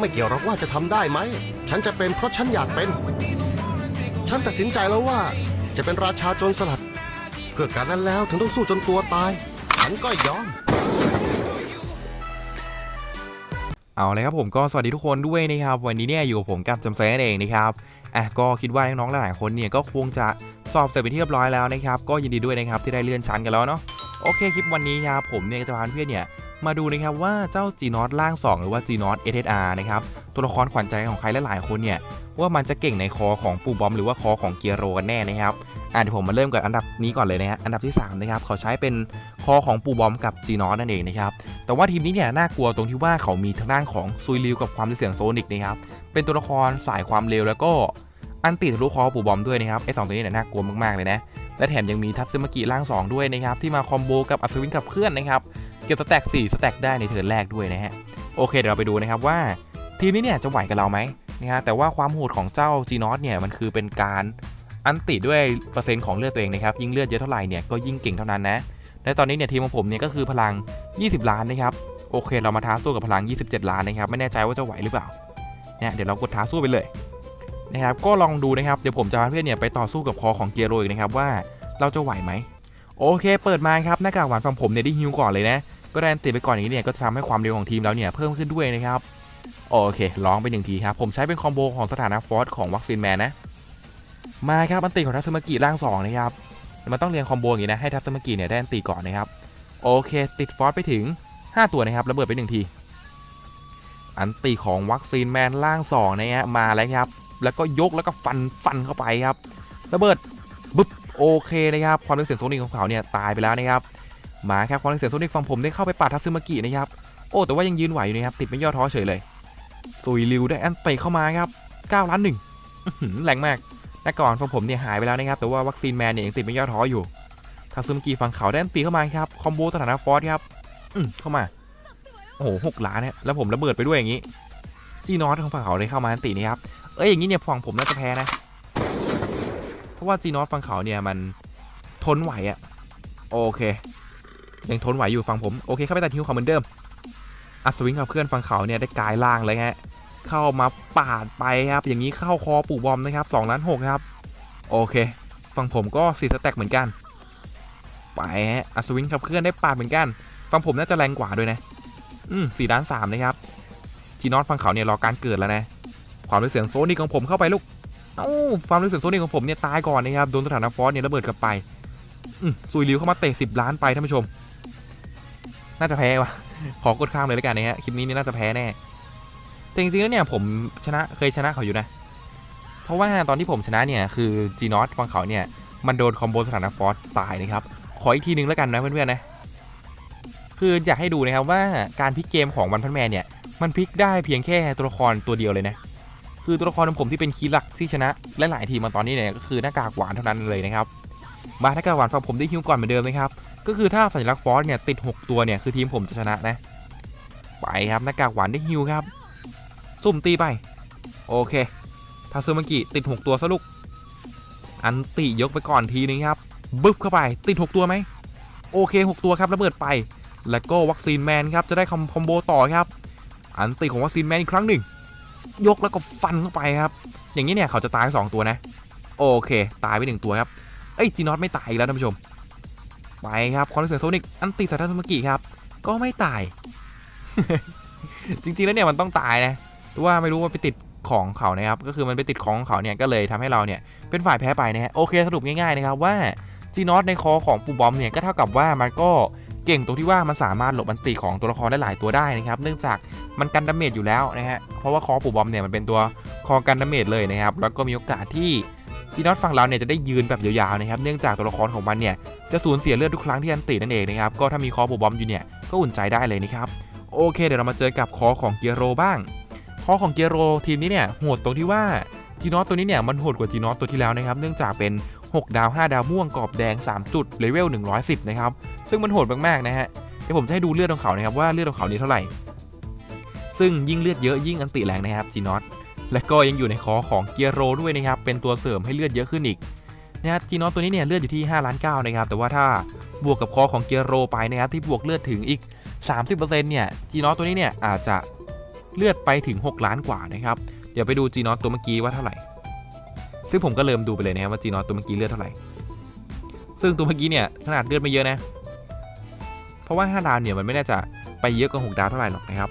ไม่เกี่ยวหรอกว่าจะทำได้ไหม ฉันจะเป็นเพราะฉันอยากเป็น ฉันตัดสินใจแล้วว่าจะเป็นราชาโจรสลัด เพื่อการนั้นแล้วถึงต้องสู้จนตัวตาย ฉันก็ยอม เอาเลยครับผมก็สวัสดีทุกคนด้วยนะครับ วันนี้เนี่ยอยู่กับผมกับจำเซนเองนะครับอะก็คิดว่าน้องๆหลายๆคนเนี่ยก็คงจะสอบเสร็จไปนที่เรียบร้อยแล้วนะครับ ก็ยินดีด้วยนะครับที่ได้เลื่อนชั้นกันแล้วเนาะโอเคคลิปวันนี้ครับผมเนี่ยจะพาเพื่อนเนี่ย มาดูนะครับว่าเจ้า G n o t ล่าง 2 หรือว่า G n o t SSR นะครับตัวละครขวัญใจของใครหลายๆคนเนี่ยว่ามันจะเก่งในคอของปูบอม หรือว่าคอของเกียร์โรกันแน่นะครับอะเดี๋ยวผมมาเริ่มกับอันดับนี้ก่อนเลยนะฮะอันดับที่สามนะครับเขาใช้เป็นคอของปูบอมกับ G n o t นั่นเองนะครับแต่ว่าทีมนี้เนี่ยน่ากลัวตรงที่ว่าเขามีทางด้านของซุยริวกับความเสียงโซนิกนะครับเป็นตัวละครสายความเร็วแล้วก็อันติทะลุคอปูบอมด้วยนะครับไอ้สองตัวนี้เนี่ยน่ากลัวมากๆเลยนะและแถมยังมีทัตซึมากิร่าง 2 ด้วยนะครับที่มาคอมโบกับอัศวินกับเพื่อนนะครับ ก็บสแต็ก4สแต็กได้ในเทิร์นแรกด้วยนะฮะ โอเคเดี๋ยวเราไปดูนะครับว่าทีมนี้เนี่ยจะไหวกับเราไหมนะฮะแต่ว่าความโหดของเจ้าจีนอสเนี่ยมันคือเป็นการอันติด้วยเปอร์เซ็นต์ของเลือดตัวเองนะครับยิ่งเลือดเยอะเท่าไหร่เนี่ยก็ยิ่งเก่งเท่านั้นนะและตอนนี้เนี่ยทีมของผมเนี่ยก็คือพลัง 20 ล้านนะครับโอเค เรามาท้าสู้กับพลัง 27 ล้านนะครับไม่แน่ใจว่าจะไหวหรือเปล่าเนี่ยเดี๋ยวเรากดท้าสู้ไปเลยนะครับก็ลองดูนะครับเดี๋ยวผมจะพาเพื่อนเนี่ยไปต่อสู้กับคอของเกียร์โรอีกนะครับว่าเราจะไหวไหมโอเค เปิดมาครับหน้ากากหวานฝั่งผมเนี่ยได้ฮิวก่อนเลยนะ ก็ได้อันติดไปก่อนอย่างนี้เนี่ยก็จะทำให้ความเร็วของทีมเราเนี่ยเพิ่มขึ้นด้วยนะครับโอเคลองไปหนึ่งทีครับผมใช้เป็นคอมโบของสถานะฟอสของวัคซีนแมนนะมาครับอันติของทัศมกิร่างสองนะครับมันต้องเรียงคอมโบอย่างนี้นะให้ทัศมกิเนี่ยได้อันติก่อนนะครับโอเค ติดฟอสไปถึง 5 ตัวนะครับระเบิดไปหนึ่งทีอันตีของวัคซีนแมนล่าง2นะฮะมาแล้วครับ แล้วก็ยกแล้วก็ฟันฟันเข้าไปครับระเบิดบึ๊บโอเคนะครับความเร็วเสียงโซนิกของเขาเนี่ยตายไปแล้วนะครับ มาครับความเร็วเสียงโซนิกฝั่งผมได้เข้าไปปาดทัตซึมากินะครับโอ้แต่ว่ายังยืนไหวอยู่นะครับติดไม่ย่อท้อเฉยเลยซุยริวได้แอนเตะเข้ามาครับ9ล้านหนึ่งอื้อหือแรงมากแต่ก่อนฝั่งผมเนี่ยหายไปแล้วนะครับแต่ว่าวัคซีนแมนเนี่ยยังติดไม่ย่อท้ออยู่ทัตซึมากิฝั่งเขาได้แอนตีเข้ามาครับคอมโบสถานะฟอสครับอืมเข้ามาโอ้โหหกล้านเนี่ยแล้วผมระเบิดไปด้วยอย่างนี้จีนอสของฝั่งเขาได้เข้ามาแอนตีนี่ครับเอ้ยอย่างนี้เนี่ยฝั่งผมน่าจะแพ้นะเพราะว่าจีนอสฝั่งเขาเนี่ยมันทนไหวอะโอเค ยังทนไหวอยู่ฝั่งผมโอเคเข้าไปตัดฮิวเขาเหมือนเดิมอัศวินกับเพื่อนฝั่งเขาเนี่ยได้กลายล่างเลยฮะเข้ามาปาดไปครับอย่างนี้เข้าคอปู่บอมนะครับ2ล้าน6ครับโอเคฝั่งผมก็สีสแต็กเหมือนกัน ไปฮะอัศวินกับเพื่อนได้ปาดเหมือนกันฝั่งผมน่าจะแรงกว่าด้วยนะ อืมสี่ล้านสามนะครับจีนอสฝั่งเขาเนี่ยรอการเกิดแล้วนะความรู้เสียงโซนิกของผมเข้าไปลูกเอ้าความรู้เสียงโซนิกของผมเนี่ยตายก่อนนะครับโดนสถานะฟอสเนี่ยระเบิดกลับไปอืมซุยริวเข้ามาเตะสิบล้านไปท่านผู้ชม น่าจะแพ้วะขอกดข้ามเลยแล้วกันนะฮะคลิปนี้นี่น่าจะแพ้แน่แต่จริงๆแล้วเนี่ยผมชนะเคยชนะเขาอยู่นะ เพราะว่าตอนที่ผมชนะเนี่ยคือจีนอสฝั่งเขาเนี่ยมันโดนคอมโบสถานะฟอสตายนะครับขออีกทีนึงแล้วกันนะเพื่อนๆนะคืออยากให้ดูนะครับว่าการพลิกเกมของวันพันแมนเนี่ยมันพลิกได้เพียงแค่ตัวละครตัวเดียวเลยนะคือตัวละครของผมที่เป็นคีย์หลักที่ชนะและหลายทีมมาตอนนี้เนี่ยก็คือหน้ากากหวานเท่านั้นเลยนะครับมาหน้ากากหวานฝั่งผมได้ฮิวก่อนเหมือนเดิมนะครับ ก็คือถ้าสัญลักษณ์ฟอสเนี่ยติด 6 ตัวเนี่ยคือทีมผมจะชนะนะ ไปครับหน้ากากหวานได้ฮิวครับ สุ่มตีไป โอเคทาซึมากิติด 6 ตัวสลุก อันติยกไปก่อนทีนึงครับ บึ๊บเข้าไปติด 6 ตัวไหม โอเค 6 ตัวครับระเบิดไป แล้วก็วัคซีนแมนครับจะได้คอมคอมโบต่อครับ อันติของวัคซีนแมนอีกครั้งหนึ่ง ยกแล้วก็ฟันเข้าไปครับ อย่างนี้เนี่ยเขาจะตายสองตัวนะ โอเค ตายไปหนึ่งตัวครับ เอ้ยจีนอตไม่ตายอีกแล้วท่านผู้ชม ไปครับคอนเสิร์ตโซนิกอันติสาธารณกิครับ ก็ไม่ตาย จริงๆแล้วเนี่ยมันต้องตายนะแต่ว่าไม่รู้ว่าไปติดของเขานะครับ ก็คือมันไปติดของเขาเนี่ยก็เลยทำให้เราเนี่ยเป็นฝ่ายแพ้ไปนะฮะโอเคสรุปง่ายๆนะครับว่าจีนอตในคอของปูบอมเนี่ยก็เท่ากับว่ามันก็เก่งตรงที่ว่ามันสามารถหลบอันติของตัวละครได้หลายตัวได้นะครับ เนื่องจากมันกันดาเมจอยู่แล้วนะฮะเพราะว่าคอปูบอมเนี่ยมันเป็นตัวคอกันดาเมจเลยนะครับแล้วก็มีโอกาสที่ จีนอตฝั่งเราเนี่ยจะได้ยืนแบบยาวๆนะครับเนื่องจากตัวละครของมันเนี่ยจะสูญเสียเลือดทุกครั้งที่อันตินั่นเองนะครับก็ถ้ามีคอปูบอมอยู่เนี่ยก็อุ่นใจได้เลยนะครับโอเค เดี๋ยวเรามาเจอกับคอของเกียโรบ้าง คอของเกียโรทีมนี้เนี่ยโหดตรงที่ว่าจีนอตตัวนี้เนี่ยมันโหดกว่าจีนอตตัวที่แล้วนะครับเนื่องจากเป็น 6 ดาว 5 ดาวม่วงกรอบแดง 3 จุดเลเวล110 นะครับซึ่งมันโหดมากๆนะฮะเดี๋ยวผมจะให้ดูเลือดของเขานะครับว่าเลือดของเขานี้เท่าไหร่ ซึ่งยิ่งเลือดเยอะยิ่งอันติแรงนะครับจีนอต และก็ยังอยู่ในคอของเกียโรด้วยนะครับ เป็นตัวเสริมให้เลือดเยอะขึ้นอีกนะครับจีนอตตัวนี้เนี่ยเลือดอยู่ที่5ล้าน9นะครับ แต่ว่าถ้าบวกกับคอของเกียโรไปนะครับที่บวกเลือดถึงอีก 30%เนี่ยจีนอตตัวนี้เนี่ยอาจจะเลือดไปถึง 6 ล้านกว่านะครับ เดี๋ยวไปดูจีนอตตัวเมื่อกี้ว่าเท่าไหร่ ซึ่งผมก็เริ่มดูไปเลยนะครับว่าจีนอตตัวเมื่อกี้เลือดเท่าไหร่ ซึ่งตัวเมื่อกี้เนี่ยขนาดเลือดไม่เยอะนะ เพราะว่า 5 ดาวเนี่ยมันไม่น่าจะไปเยอะกว่า6ดาวเท่าไหร่หรอกนะครับ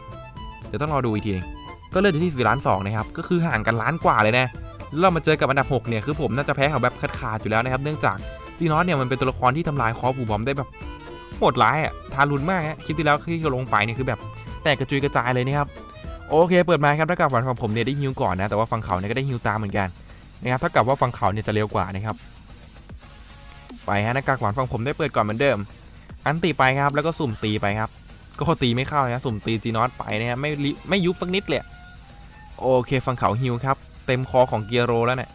เดี๋ยวต้องรอดูอีกทีนึง ก็เลือดอยู่ที่4ล้าน2นะครับก็คือห่างกันล้านกว่าเลยนะแล้วเรามาเจอกับอันดับ6เนี่ยคือผมน่าจะแพ้เขาแบบขาดๆอยู่แล้วนะครับเนื่องจากจีนอสเนี่ยมันเป็นตัวละครที่ทำลายคอปูบอมได้แบบโหดร้ายอะทารุณมากฮะคลิปที่แล้วที่เราลงไปเนี่ยคือแบบแตกกระจุยกระจายเลยนะครับโอเคเปิดมาครับถ้ากับฝั่งผมเนี่ยได้ฮิวก่อนนะแต่ว่าฝั่งเขาเนี่ยก็ได้ฮิวตามเหมือนกันนะครับถ้ากับว่าฝั่งเขาเนี่ยจะเร็วกว่านะครับไปฮะหน้ากากหวานฝั่งผมได้เปิดก่อนเหมือนเดิม อันตีไปครับแล้วก็สุ่มตีไปครับก็ตีไม่เข้านะสุ่มตีจีนอสไปนะฮะไม่ไม่ยุบสักนิดเลย โอเคฝั่งเขาฮิวครับ เต็มคอของเกียโรแล้วเนี่ย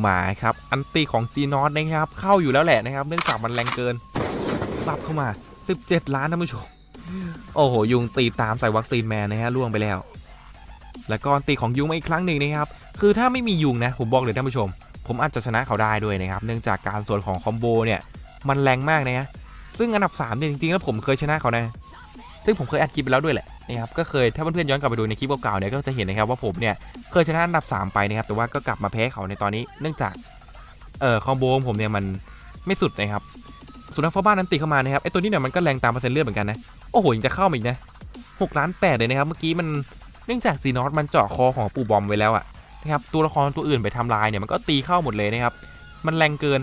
หมาครับอันตีของจีนอสนะครับ เข้าอยู่แล้วแหละนะครับ เนื่องจากมันแรงเกินรับเข้ามา 17 ล้านท่านผู้ชมโอ้โห ยุงตีตามใส่วัคซีนแมนนะฮะล่วงไปแล้ว แล้วก็อันตีของยุงมาอีกครั้งหนึ่งนะครับ คือถ้าไม่มียุงนะ ผมบอกเลยท่านผู้ชม ผมอาจจะชนะเขาได้ด้วยนะครับ เนื่องจากการส่วนของคอมโบเนี่ย มันแรงมากนะฮะซึ่งอันดับ3เนี่ยจริงๆแล้วผมเคยชนะเขานะ ซึ่งผมเคยอัดคลิปไปแล้วด้วยแหละ นะครับก็เคยถ้าเพื่อนๆย้อนกลับไปดูในคลิปเก่าๆเนี่ยก็จะเห็นนะครับว่าผมเนี่ยเคยชนะอันดับ 3 ไปนะครับแต่ว่าก็กลับมาแพ้เขาในตอนนี้เนื่องจากเอ่อคอมโบของผมเนี่ยมันไม่สุดนะครับสุนัขฟ้าบ้านนั้นตีเข้ามานะครับไอตัวนี้เนี่ยมันก็แรงตามเปอร์เซ็นต์เลือดเหมือนกันนะโอ้โหยังจะเข้ามาอีกนะ6ล้าน8เลยนะครับเมื่อกี้มันเนื่องจากซีนอสมันเจาะคอของปู่บอมไว้แล้วอะนะครับตัวละครตัวอื่นไปทำลายเนี่ยมันก็ตีเข้าหมดเลยนะครับมันแรงเกิน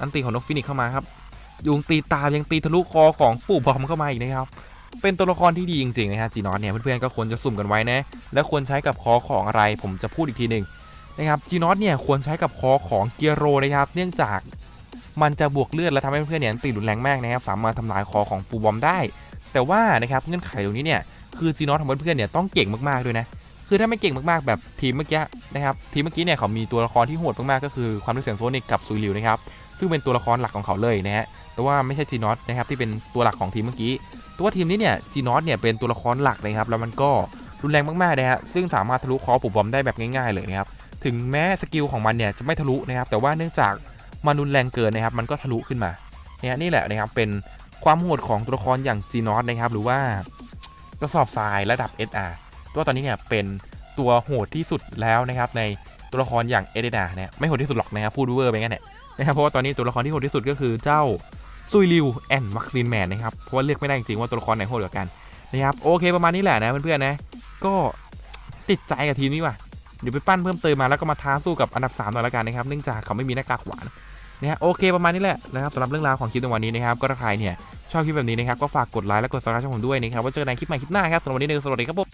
อันตีของนกฟินิกเข้ามาครับยุงตีตามยังตีทะลุคอของปู่บอมเข้ามาอีกนะครับ เป็นตัวละครที่ดีจริงๆนะฮะจีนอสเนี่ยเพื่อนๆก็ควรจะสุ่มกันไว้นะและควรใช้กับคอของอะไร ผมจะพูดอีกทีหนึ่งนะครับจีนอสเนี่ยควรใช้กับคอของเกียโรนะครับเนื่องจากมันจะบวกเลือดและทำให้เพื่อนๆเนี่ยตีรุนแรงมากนะครับสามารถทำลายคอของปูบอมได้ แต่ว่านะครับเงื่อนไขตรงนี้เนี่ยคือจีนอสของเพื่อนๆเนี่ยต้องเก่งมากๆด้วยนะคือถ้าไม่เก่งมากๆแบบทีมเมื่อกี้นะครับทีมเมื่อกี้เนี่ยเขามีตัวละครที่โหดมากๆก็คือความรู้เสียงโซนิกกับซุยลิวนะครับซึ่งเป็นตัวละครหลักของเขาเลยนะฮะ แต่ว่าไม่ใช่จีนอสนะครับที่เป็นตัวหลักของทีมเมื่อกี้ตัวทีมนี้เนี่ยจีนอสเนี่ยเป็นตัวละครหลักเลยครับแล้วมันก็รุนแรงมากๆนะฮะซึ่งสามารถทะลุคอปูบอมได้แบบง่ายๆเลยนะครับถึงแม้สกิลของมันเนี่ยจะไม่ทะลุนะครับแต่ว่าเนื่องจากมันรุนแรงเกินนะครับมันก็ทะลุขึ้นมาเนี่ยนี่แหละนะครับเป็นความโหดของตัวละครอย่างจีนอสนะครับหรือว่ากระสอบทรายระดับ SR ตัวตอนนี้เนี่ยเป็นตัวโหดที่สุดแล้วนะครับในตัวละครอย่างเอเดนาเนี่ยไม่โหดที่สุดหรอกนะครับพูดเวอร์ไปงั้นแหละนะครับเพราะว่าตอนนี้ตัวละครที่โหดที่สุดก็คือเจ้า ซุยริวแอนวัคซีนแมนนะครับ เพราะว่าเลือกไม่ได้จริงๆว่าตัวละครไหนโหดกว่ากันนะครับโอเคประมาณนี้แหละนะเพื่อนๆนะ ก็ติดใจกับทีมนี้ว่ะเดี๋ยวไปปั้นเพิ่มเติมมาแล้วก็มาท้าสู้กับอันดับ3หน่อยละกันนะครับ เนื่องจากเขาไม่มีหน้ากากหวานนะฮะโอเคประมาณนี้แหละนะครับสำหรับเรื่องราวของคลิปในวันนี้นะครับก็ถ้าใครเนี่ยชอบคลิปแบบนี้นะครับก็ฝากกดไลค์และกดซับสไครต์ช่องผมด้วยนะครับไว่าเจอกันในคลิปใหม่คลิปหน้าครับสำหรับวันนี้เนยสวัสดีครับผม